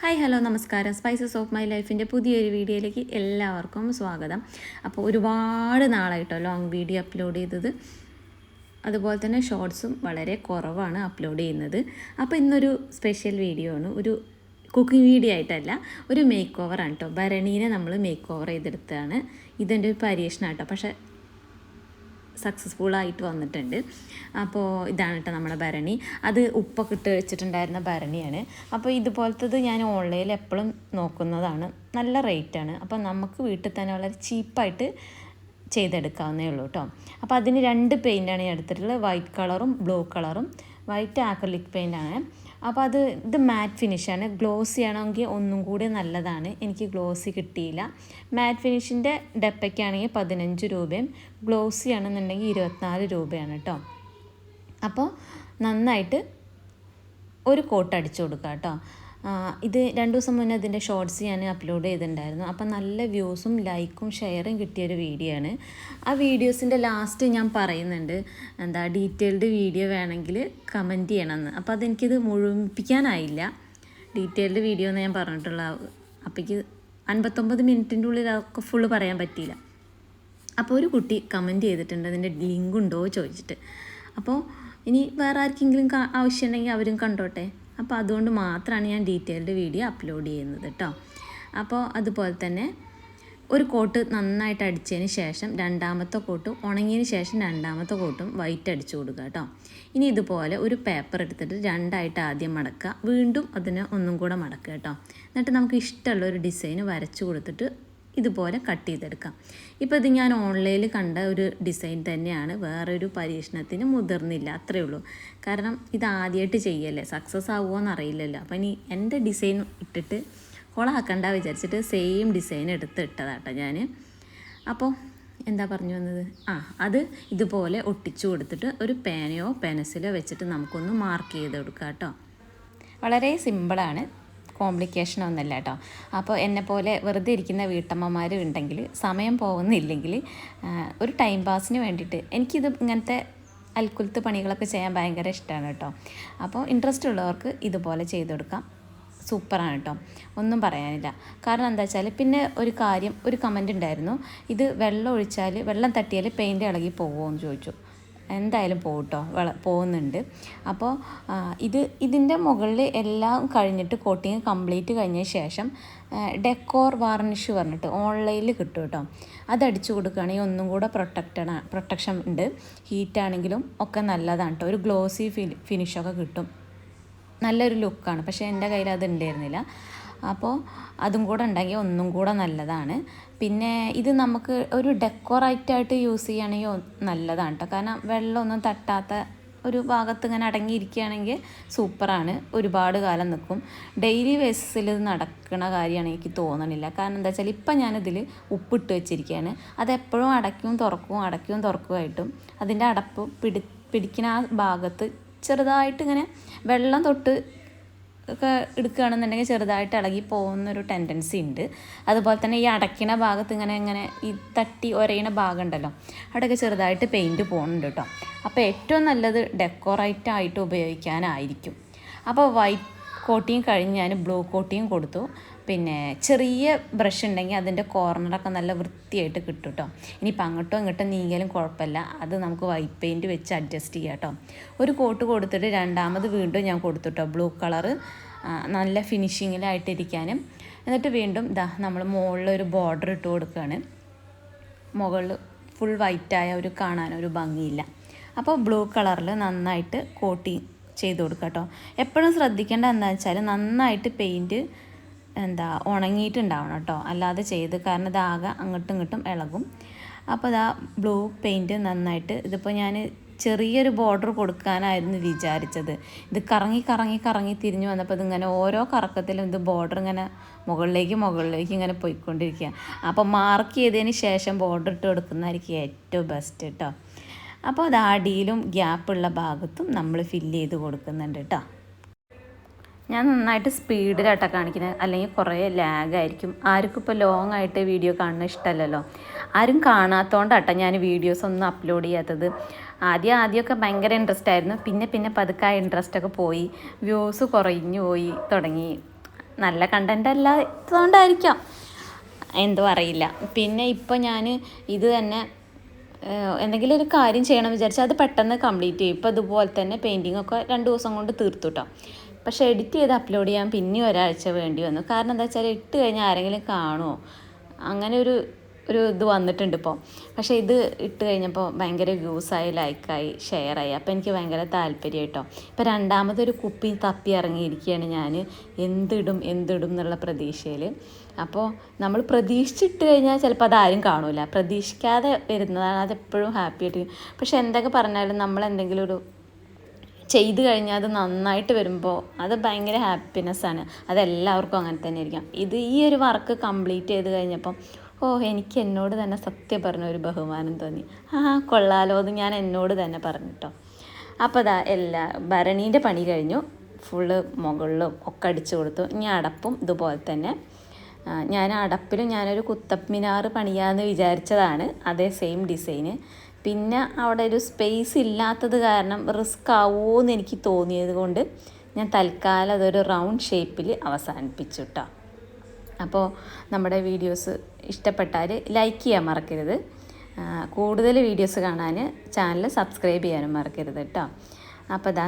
Hi hello നമസ്കാരം. Spices of my ലൈഫിന്റെ പുതിയൊരു വീഡിയോയിലേക്ക് എല്ലാവർക്കും സ്വാഗതം. അപ്പോൾ ഒരുപാട് നാളായിട്ടോ ലോങ് വീഡിയോ അപ്ലോഡ് ചെയ്തത്. അതുപോലെ തന്നെ ഷോർട്സും വളരെ കുറവാണ് അപ്ലോഡ് ചെയ്യുന്നത്. അപ്പോൾ ഇന്നൊരു സ്പെഷ്യൽ വീഡിയോ ആണ്. ഒരു കുക്കിംഗ് വീഡിയോ ആയിട്ടല്ല ഒരു മേക്ക് ഓവറാണ് കേട്ടോ ഭരണീനെ നമ്മൾ മേക്ക് ഓവർ ചെയ്തെടുത്തതാണ്. ഇതെന്റെ ഒരു പരീക്ഷണം കേട്ടോ പക്ഷേ സക്സസ്ഫുൾ ആയിട്ട് വന്നിട്ടുണ്ട്. അപ്പോൾ ഇതാണ് കേട്ടോ നമ്മുടെ ഭരണി. അത് ഉപ്പൊക്കെ ഇട്ട് വെച്ചിട്ടുണ്ടായിരുന്ന ഭരണിയാണ്. അപ്പോൾ ഇതുപോലത്തത് ഞാൻ ഓൺലൈനിൽ എപ്പോഴും നോക്കുന്നതാണ്. നല്ല റേറ്റാണ് അപ്പോൾ നമുക്ക് വീട്ടിൽ തന്നെ വളരെ ചീപ്പായിട്ട് ചെയ്തെടുക്കാവുന്നേ ഉള്ളൂ കേട്ടോ അപ്പോൾ അതിന് രണ്ട് പെയിന്റാണ് ഞാൻ എടുത്തിട്ടുള്ളത്. വൈറ്റ് കളറും ബ്ലൂ കളറും വൈറ്റ് ആക്രലിക് പെയിന്റാണ് അപ്പോൾ അത് ഇത് മാറ്റ് ഫിനിഷാണ് ഗ്ലോസി ആണെങ്കിൽ ഒന്നും കൂടി നല്ലതാണ്. എനിക്ക് ഗ്ലോസി കിട്ടിയില്ല. മാറ്റ് ഫിനിഷിന്റെ ഡെപ്പയ്ക്കാണെങ്കിൽ പതിനഞ്ച് രൂപയും ഗ്ലോസി ആണെന്നുണ്ടെങ്കിൽ ഇരുപത്തിനാല് രൂപയാണ് കേട്ടോ അപ്പോൾ നന്നായിട്ട് ഒരു കോട്ട് അടിച്ചു കൊടുക്കുക കേട്ടോ ഇത് രണ്ട് ദിവസം മുന്നേ ഇതിന്റെ ഷോർട്സ് ഞാൻ അപ്ലോഡ് ചെയ്തിട്ടുണ്ടായിരുന്നു. അപ്പം നല്ല വ്യൂസും ലൈക്കും ഷെയറും കിട്ടിയൊരു വീഡിയോ ആണ്. ആ വീഡിയോസിന്റെ ലാസ്റ്റ് ഞാൻ പറയുന്നുണ്ട്. എന്താ ഡീറ്റെയിൽഡ് വീഡിയോ വേണമെങ്കിൽ കമന്റ് ചെയ്യണമെന്ന്. അപ്പോൾ അതെനിക്കിത് മുഴുമിപ്പിക്കാനായില്ല. ഡീറ്റെയിൽഡ് വീഡിയോ എന്ന് ഞാൻ പറഞ്ഞിട്ടുള്ള അപ്പോഴേക്ക് അൻപത്തൊമ്പത് മിനിറ്റിന്റെ ഉള്ളിൽ അതൊക്കെ ഫുള്ള് പറയാൻ പറ്റിയില്ല. അപ്പോൾ ഒരു കുട്ടി കമന്റ് ചെയ്തിട്ടുണ്ട്. അതിന്റെ ലിങ്ക് ഉണ്ടോ ചോദിച്ചിട്ട്. അപ്പോൾ ഇനി വേറെ ആർക്കെങ്കിലും ആവശ്യമുണ്ടെങ്കിൽ അവരും കണ്ടോട്ടെ. അപ്പോൾ അതുകൊണ്ട് മാത്രമാണ് ഞാൻ ഡീറ്റെയിൽഡ് വീഡിയോ അപ്ലോഡ് ചെയ്യുന്നത് കേട്ടോ. അപ്പോൾ അതുപോലെ തന്നെ ഒരു കോട്ട് നന്നായിട്ട് അടിച്ചതിന് ശേഷം രണ്ടാമത്തെ കോട്ട് ഉണങ്ങിയതിന് ശേഷം രണ്ടാമത്തെ കോട്ടും വൈറ്റ് അടിച്ചു കൊടുക്കുക കേട്ടോ. ഇനി ഇതുപോലെ ഒരു പേപ്പർ എടുത്തിട്ട് രണ്ടായിട്ട് ആദ്യം മടക്കുക. വീണ്ടും അതിനെ ഒന്നും കൂടെ മടക്കുക കേട്ടോ. എന്നിട്ട് നമുക്ക് ഇഷ്ടമുള്ള ഒരു ഡിസൈൻ വരച്ചു കൊടുത്തിട്ട് ഇതുപോലെ കട്ട് ചെയ്തെടുക്കാം. ഇപ്പോൾ ഇത് ഞാൻ ഓൺലൈനിൽ കണ്ട ഒരു ഡിസൈൻ തന്നെയാണ്. വേറൊരു പരീക്ഷണത്തിന് മുതിർന്നില്ല അത്രയേ ഉള്ളൂ. കാരണം ഇത് ആദ്യമായിട്ട് ചെയ്യല്ലേ? സക്സസ് ആവുമോ എന്നറിയില്ലല്ലോ അപ്പം ഇനി എന്റെ ഡിസൈൻ ഇട്ടിട്ട് കൊളാക്കണ്ട വിചാരിച്ചിട്ട് സെയിം ഡിസൈൻ എടുത്ത് ഇട്ടതാട്ടോ ഞാൻ അപ്പോൾ എന്താ പറഞ്ഞു വന്നത്? ആ അത് ഇതുപോലെ ഒട്ടിച്ചു കൊടുത്തിട്ട് ഒരു പേനയോ പെൻസിലോ വെച്ചിട്ട് നമുക്കൊന്ന് മാർക്ക് ചെയ്ത് കൊടുക്കാം കേട്ടോ വളരെ സിമ്പിളാണ് കോംപ്ലിക്കേഷൻ ഒന്നുമില്ല കേട്ടോ. അപ്പോൾ പോലെ വെറുതെ ഇരിക്കുന്ന വീട്ടമ്മമാർ ഉണ്ടെങ്കിൽ സമയം പോകുന്നില്ലെങ്കിൽ ഒരു ടൈം പാസിന് വേണ്ടിയിട്ട് എനിക്കിത് ഇങ്ങനത്തെ അൽക്കുലത്ത് പണികളൊക്കെ ചെയ്യാൻ ഭയങ്കര ഇഷ്ടമാണ് കേട്ടോ. അപ്പോൾ ഇൻട്രസ്റ്റ് ഉള്ളവർക്ക് ഇതുപോലെ ചെയ്തു കൊടുക്കാം. സൂപ്പറാണ് കേട്ടോ. ഒന്നും പറയാനില്ല. കാരണം എന്താ വെച്ചാൽ പിന്നെ ഒരു കാര്യം ഒരു കമന്റ് ഉണ്ടായിരുന്നു. ഇത് വെള്ളം ഒഴിച്ചാൽ വെള്ളം തട്ടിയാൽ പെയിന്റ് ഇളകി പോകുമോ എന്ന് ചോദിച്ചു. എന്തായാലും പോകട്ടോ വള പോകുന്നുണ്ട്. അപ്പോൾ ഇത് ഇതിന്റെ മുകളിൽ എല്ലാം കഴിഞ്ഞിട്ട് കോട്ടിങ് കംപ്ലീറ്റ് കഴിഞ്ഞ ശേഷം ഡെക്കോർ വാർണിഷ് പറഞ്ഞിട്ട് ഓൺലൈനിൽ കിട്ടും കേട്ടോ. അതടിച്ചു കൊടുക്കുകയാണെങ്കിൽ ഒന്നും കൂടെ പ്രൊട്ടക്റ്റഡ് പ്രൊട്ടക്ഷൻ ഉണ്ട്. ഹീറ്റാണെങ്കിലും ഒക്കെ നല്ലതാണ് കേട്ടോ. ഒരു ഗ്ലോസി ഫിനിഷൊക്കെ കിട്ടും. നല്ലൊരു ലുക്കാണ് പക്ഷേ എന്റെ കയ്യിൽ അത് ഉണ്ടായിരുന്നില്ല. അപ്പോൾ അതും കൂടെ ഉണ്ടെങ്കിൽ ഒന്നും കൂടെ നല്ലതാണ്. പിന്നെ ഇത് നമുക്ക് ഒരു ഡെക്കോറൈറ്റായിട്ട് യൂസ് ചെയ്യുകയാണെങ്കിൽ നല്ലതാണ് കേട്ടോ. കാരണം വെള്ളമൊന്നും തട്ടാത്ത ഒരു ഭാഗത്ത് ഇങ്ങനെ അടങ്ങിയിരിക്കുകയാണെങ്കിൽ സൂപ്പറാണ്. ഒരുപാട് കാലം നിൽക്കും. ഡെയിലി ബേസിസിൽ ഇത് നടക്കുന്ന കാര്യമാണ് എനിക്ക് തോന്നണില്ല. കാരണം എന്താ വെച്ചാൽ ഇപ്പം ഞാനിതിൽ ഉപ്പിട്ട് വെച്ചിരിക്കുകയാണ്. അതെപ്പോഴും അടയ്ക്കും തുറക്കും അടയ്ക്കും തുറക്കുമായിട്ടും. അതിന്റെ അടപ്പ് പിടി പിടിക്കുന്ന ആ ഭാഗത്ത് ചെറുതായിട്ട് ഇങ്ങനെ വെള്ളം തൊട്ട് ഒക്കെ എടുക്കുകയാണെന്നുണ്ടെങ്കിൽ ചെറുതായിട്ട് ഇളകി പോകുന്നൊരു ടെൻഡൻസി ഉണ്ട്. അതുപോലെ തന്നെ ഈ അടയ്ക്കണ ഭാഗത്ത് ഇങ്ങനെ ഇങ്ങനെ ഈ തട്ടി ഒരയണ ഭാഗം ഉണ്ടല്ലോ അവിടെയൊക്കെ ചെറുതായിട്ട് പെയിന്റ് പോകുന്നുണ്ട് കേട്ടോ. അപ്പോൾ ഏറ്റവും നല്ലത് ഡെക്കോറേറ്റ് ആയിട്ട് ഉപയോഗിക്കാനായിരിക്കും. അപ്പോൾ വൈറ്റ് കോട്ടിയും കഴിഞ്ഞ് ഞാൻ ബ്ലൂ കോട്ടിയും കൊടുത്തു. പിന്നെ ചെറിയ ബ്രഷ് ഉണ്ടെങ്കിൽ അതിന്റെ കോർണറൊക്കെ നല്ല വൃത്തിയായിട്ട് കിട്ടും കേട്ടോ ഇനിയിപ്പോൾ അങ്ങോട്ടോ ഇങ്ങോട്ടോ നീങ്ങിയാലും കുഴപ്പമില്ല. അത് നമുക്ക് വൈറ്റ് പെയിന്റ് വെച്ച് അഡ്ജസ്റ്റ് ചെയ്യാം കേട്ടോ ഒരു കോട്ട് കൊടുത്തിട്ട് രണ്ടാമത് വീണ്ടും ഞാൻ കൊടുത്തു ബ്ലൂ കളറ് നല്ല ഫിനിഷിങ്ങിലായിട്ടിരിക്കാനും എന്നിട്ട് വീണ്ടും ദാ നമ്മൾ മുകളിൽ ഒരു ബോർഡർ ഇട്ട് കൊടുക്കുകയാണ് മുകളിൽ ഫുൾ വൈറ്റായ ഒരു കാണാൻ ഒരു ഭംഗിയില്ല. അപ്പോൾ ബ്ലൂ കളറിൽ നന്നായിട്ട് കോട്ടി ചെയ്ത് കൊടുക്കുക കേട്ടോ എപ്പോഴും ശ്രദ്ധിക്കേണ്ട എന്താ വെച്ചാൽ നന്നായിട്ട് പെയിന്റ് എന്താ ഉണങ്ങിയിട്ടുണ്ടാവണം കേട്ടോ. അല്ലാതെ ചെയ്ത് കാരണം ഇതാകെ അങ്ങോട്ടും ഇങ്ങോട്ടും ഇളകും. അപ്പോൾ ഇതാ ബ്ലൂ പെയിന്റ് നന്നായിട്ട് ഇതിപ്പോൾ ഞാൻ ചെറിയൊരു ബോർഡർ കൊടുക്കാനായിരുന്നു വിചാരിച്ചത്. ഇത് കറങ്ങി കറങ്ങി കറങ്ങി തിരിഞ്ഞു വന്നപ്പോൾ ഇതിങ്ങനെ ഓരോ കറക്കത്തിലും ഇത് ബോർഡർ ഇങ്ങനെ മുകളിലേക്ക് മുകളിലേക്ക് ഇങ്ങനെ പോയിക്കൊണ്ടിരിക്കുക. അപ്പോൾ മാർക്ക് ചെയ്തതിന് ശേഷം ബോർഡർ ഇട്ട് കൊടുക്കുന്നതായിരിക്കും ഏറ്റവും ബെസ്റ്റ് കേട്ടോ. അപ്പോൾ അത് അടിയിലും ഗ്യാപ്പുള്ള ഭാഗത്തും നമ്മൾ ഫില്ല് ചെയ്ത് കൊടുക്കുന്നുണ്ട് കേട്ടോ. ഞാൻ നന്നായിട്ട് സ്പീഡിലാട്ടോ കാണിക്കുന്നത് അല്ലെങ്കിൽ കുറേ ലാഗായിരിക്കും ആർക്കും ഇപ്പോൾ ലോങ് ആയിട്ട് വീഡിയോ കാണുന്ന ഇഷ്ടമല്ലല്ലോ ആരും കാണാത്തതുകൊണ്ടാട്ടോ ഞാൻ വീഡിയോസ് ഒന്നും അപ്ലോഡ് ചെയ്യാത്തത്. ആദ്യം ആദ്യമൊക്കെ ഭയങ്കര ഇൻട്രസ്റ്റ് ആയിരുന്നു. പിന്നെ പിന്നെ പതുക്കെ ഇൻട്രസ്റ്റ് ഒക്കെ പോയി. വ്യൂസ് കുറഞ്ഞു പോയി തുടങ്ങി. നല്ല കണ്ടന്റ് അല്ലാത്തതുകൊണ്ടായിരിക്കാം എന്തോ അറിയില്ല. പിന്നെ ഇപ്പോൾ ഞാൻ ഇത് തന്നെ എന്തെങ്കിലും ഒരു കാര്യം ചെയ്യണം വിചാരിച്ചാൽ അത് പെട്ടെന്ന് കംപ്ലീറ്റ് ചെയ്യും. ഇപ്പോൾ അതുപോലെ തന്നെ പെയിന്റിങ്ങൊക്കെ രണ്ട് ദിവസം കൊണ്ട് തീർത്തു കേട്ടോ പക്ഷേ എഡിറ്റ് ചെയ്ത് അപ്ലോഡ് ചെയ്യാൻ പിന്നെയും ഒരാഴ്ച വേണ്ടി വന്നു. കാരണം എന്താ വെച്ചാൽ ഇട്ട് കഴിഞ്ഞാൽ ആരെങ്കിലും കാണുമോ അങ്ങനെ ഒരു ഒരു ഇത് വന്നിട്ടുണ്ട് ഇപ്പോൾ പക്ഷേ ഇത് ഇട്ട് കഴിഞ്ഞപ്പോൾ ഭയങ്കര വ്യൂസായി ലൈക്കായി ഷെയറായി അപ്പോൾ എനിക്ക് ഭയങ്കര താല്പര്യം കേട്ടോ. ഇപ്പോൾ രണ്ടാമതൊരു കുപ്പി തപ്പി ഇറങ്ങിയിരിക്കുകയാണ് ഞാൻ എന്തിടും എന്തിടും എന്നുള്ള പ്രതീക്ഷയിൽ അപ്പോൾ നമ്മൾ പ്രതീക്ഷിച്ചിട്ട് കഴിഞ്ഞാൽ ചിലപ്പോൾ അതാരും കാണില്ല പ്രതീക്ഷിക്കാതെ വരുന്നതാണ്. അതെപ്പോഴും ഹാപ്പി ആയിട്ട്. പക്ഷെ എന്തൊക്കെ പറഞ്ഞാലും നമ്മൾ എന്തെങ്കിലും ഒരു ചെയ്ത് കഴിഞ്ഞാൽ അത് നന്നായിട്ട് വരുമ്പോൾ അത് ഭയങ്കര ഹാപ്പിനെസ്സാണ് അതെല്ലാവർക്കും അങ്ങനെ തന്നെ ഇരിക്കാം ഇത് ഈ ഒരു വർക്ക് കംപ്ലീറ്റ് ചെയ്ത് കഴിഞ്ഞപ്പം ഓ എനിക്ക് എന്നോട് തന്നെ സത്യം പറഞ്ഞ ഒരു ബഹുമാനം തോന്നി. ആ കൊള്ളാലോ എന്ന് ഞാൻ എന്നോട് തന്നെ പറഞ്ഞു അപ്പോൾ അതാ എല്ലാ ഭരണീന്റെ പണി കഴിഞ്ഞു. ഫുള്ള് മുകളിലും ഒക്കെ അടിച്ചു കൊടുത്തു. ഇനി അടപ്പും ഇതുപോലെ തന്നെ. ഞാൻ അടപ്പിലും ഞാനൊരു കുത്തബ് മിനാർ പണിയാന്ന് വിചാരിച്ചതാണ്. അതേ സെയിം ഡിസൈന് പിന്നെ അവിടെ ഒരു സ്പേസ് ഇല്ലാത്തത് കാരണം റിസ്ക് ആവുമോയെന്ന് എനിക്ക് തോന്നിയത് കൊണ്ട് ഞാൻ തൽക്കാലം അതൊരു റൗണ്ട് ഷേപ്പിൽ അവസാനിപ്പിച്ചു കേട്ടോ അപ്പോൾ നമ്മുടെ വീഡിയോസ് ഇഷ്ടപ്പെട്ടാൽ ലൈക്ക് ചെയ്യാൻ മറക്കരുത്. കൂടുതൽ വീഡിയോസ് കാണാൻ ചാനൽ സബ്സ്ക്രൈബ് ചെയ്യാനും മറക്കരുത് കേട്ടോ അപ്പോൾ ഇതാ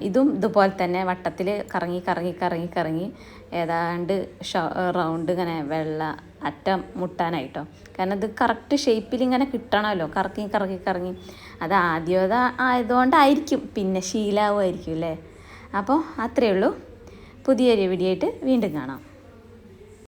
ഇതും ഇതുപോലെ തന്നെ വട്ടത്തിൽ കറങ്ങി കറങ്ങി കറങ്ങി കറങ്ങി ഏതാണ്ട് റൗണ്ട് ഇങ്ങനെ വെള്ള അറ്റം മുട്ടാനായിട്ടോ. കാരണം ഇത് കറക്റ്റ് ഷേപ്പിൽ ഇങ്ങനെ കിട്ടണമല്ലോ. കറക്കി കറക്കി കറങ്ങി അത് ആദ്യം ആയതുകൊണ്ടായിരിക്കും. പിന്നെ ശീലാവുമായിരിക്കും അല്ലേ അപ്പോൾ അത്രയേ ഉള്ളൂ. പുതിയൊരു വീഡിയോ ആയിട്ട് വീണ്ടും കാണാം.